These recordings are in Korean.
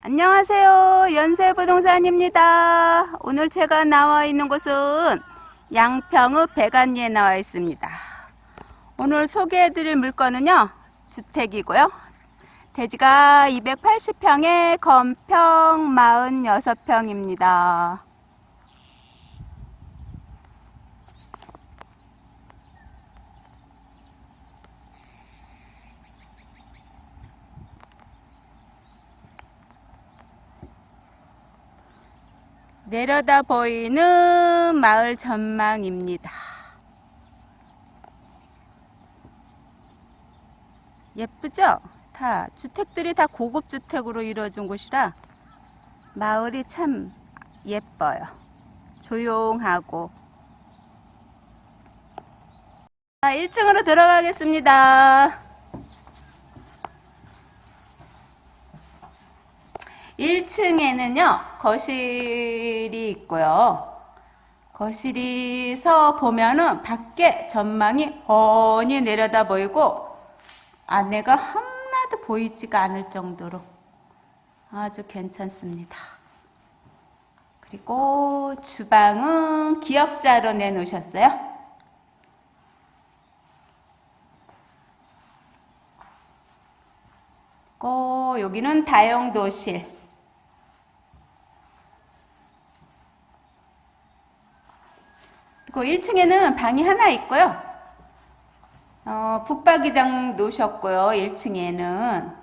안녕하세요. 연세부동산입니다. 오늘 제가 나와 있는 곳은 양평의 배관리에 나와 있습니다. 오늘 소개해 드릴 물건은요, 주택이고요. 대지가 280평에 건평 46평입니다. 내려다 보이는 마을 전망입니다. 예쁘죠? 다 주택들이 다 고급 주택으로 이루어진 곳이라 마을이 참 예뻐요. 조용하고. 자, 1층으로 들어가겠습니다. 1층에는요, 거실이 있고요. 거실에서 보면은 밖에 전망이 훤히 내려다 보이고, 안에가 하나도 보이지가 않을 정도로 아주 괜찮습니다. 그리고 주방은 기역자로 내놓으셨어요. 고 여기는 다용도실. 그리고 1층에는 방이 하나 있고요. 어, 붙박이장 놓으셨고요. 1층에는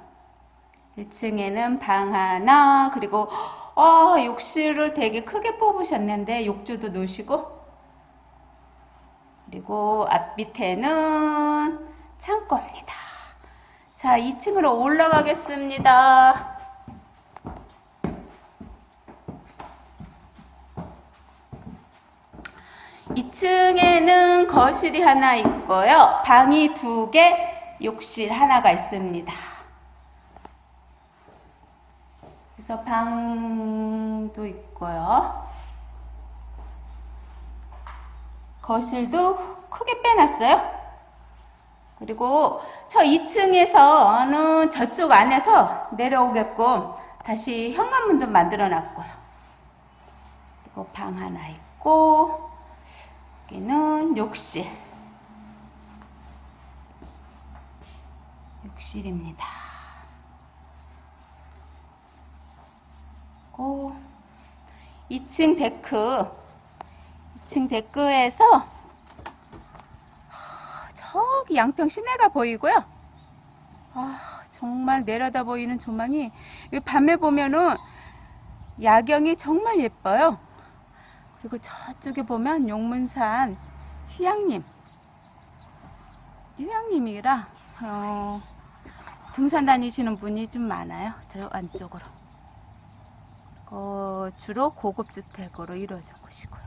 1층에는 방 하나 그리고 어, 욕실을 되게 크게 뽑으셨는데 욕조도 놓으시고 그리고 앞 밑에는 창고입니다. 자, 2층으로 올라가겠습니다. 2층에는 거실이 하나 있고요. 방이 두 개, 욕실 하나가 있습니다. 그래서 방도 있고요. 거실도 크게 빼놨어요. 그리고 저 2층에서는 저쪽 안에서 내려오게끔 다시 현관문도 만들어 놨고요. 그리고 방 하나 있고, 욕실. 욕실입니다. 그리고 2층 데크. 2층 데크에서 저기 양평 시내가 보이고요. 아, 정말 내려다 보이는 조망이 이 밤에 보면은 야경이 정말 예뻐요. 그리고 저쪽에 보면 용문산 휴양림. 휴양림이라 어, 등산 다니시는 분이 좀 많아요. 저 안쪽으로. 어, 주로 고급 주택으로 이루어진 곳이고요.